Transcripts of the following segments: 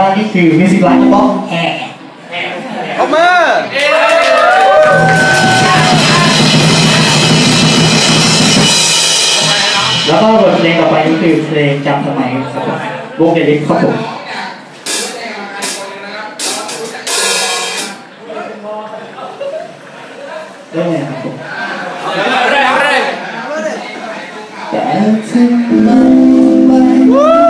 ว่านี่คือมิสิกไลน์ป้องแอร์เอามาแล้วก็บทเพลงต่อไปนี่คือเพลงจำสมัยครับวงเดลิฟครับผมได้ไหมครับผมเร็วด้ได้แต่เร็มันไป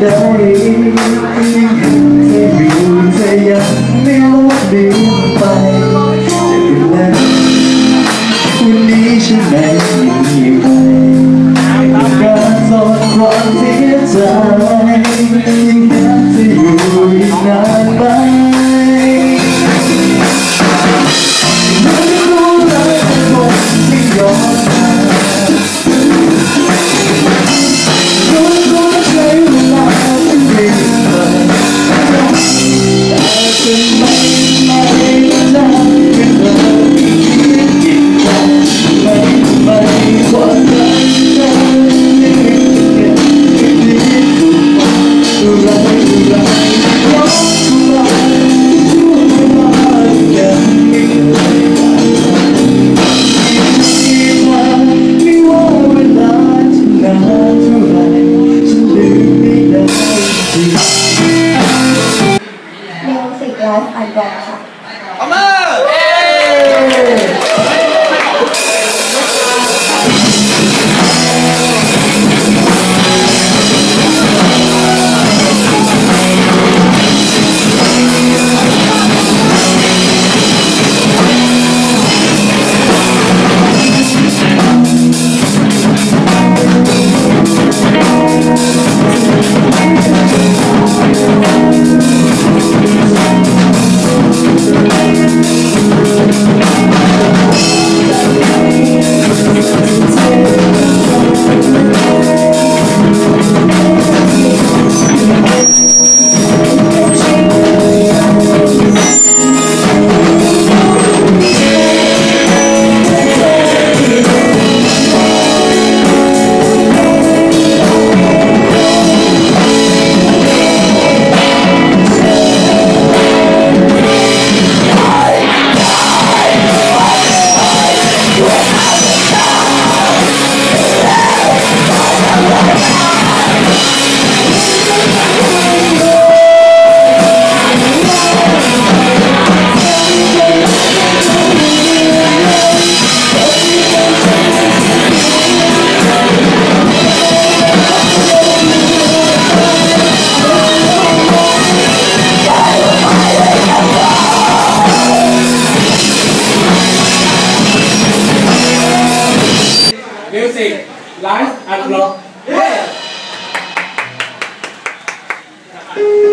day มิวสิกไลฟ์อันดอค่ะ hazlo. ¡Eh!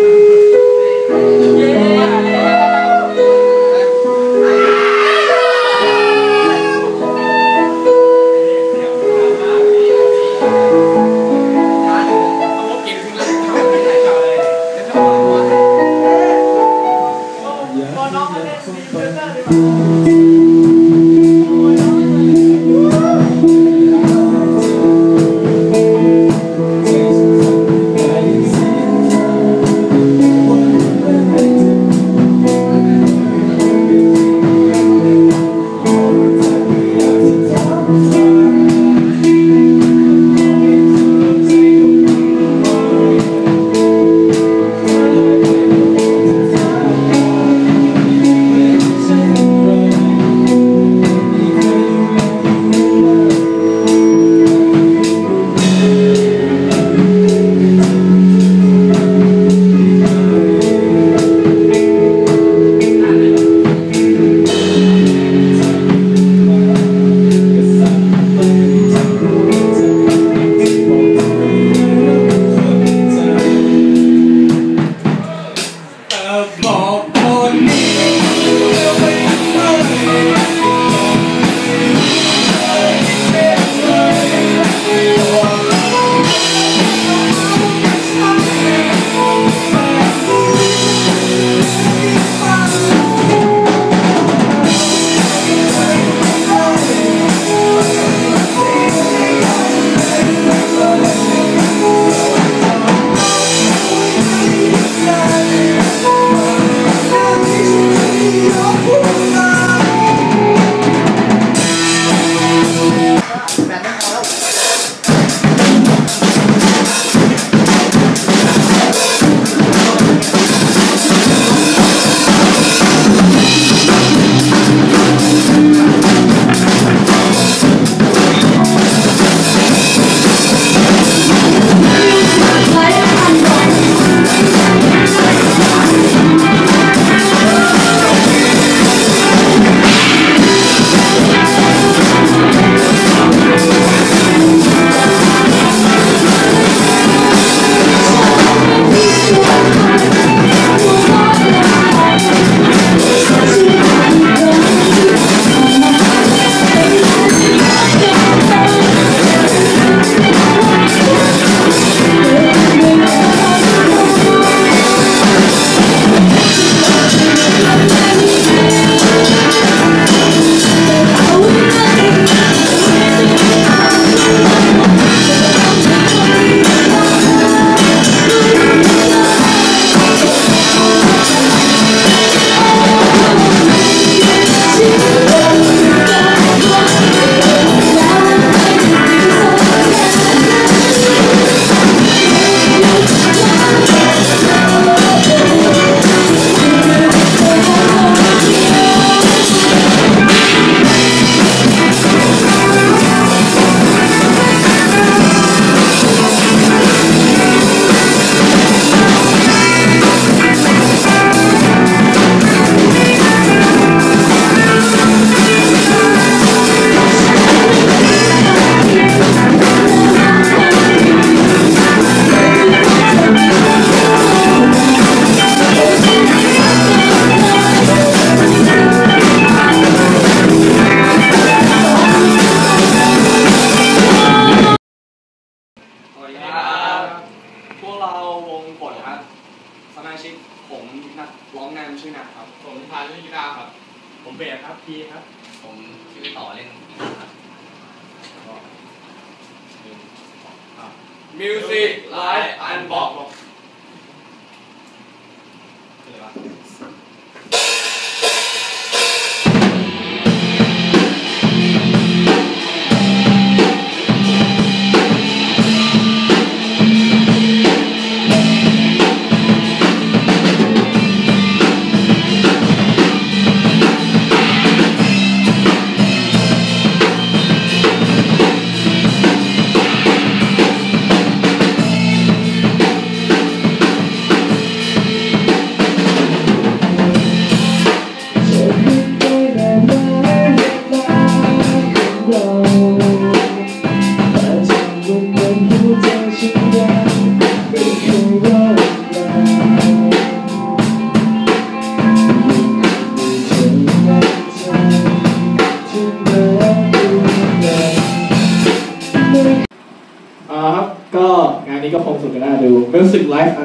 music, life, and Bob.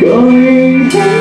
Going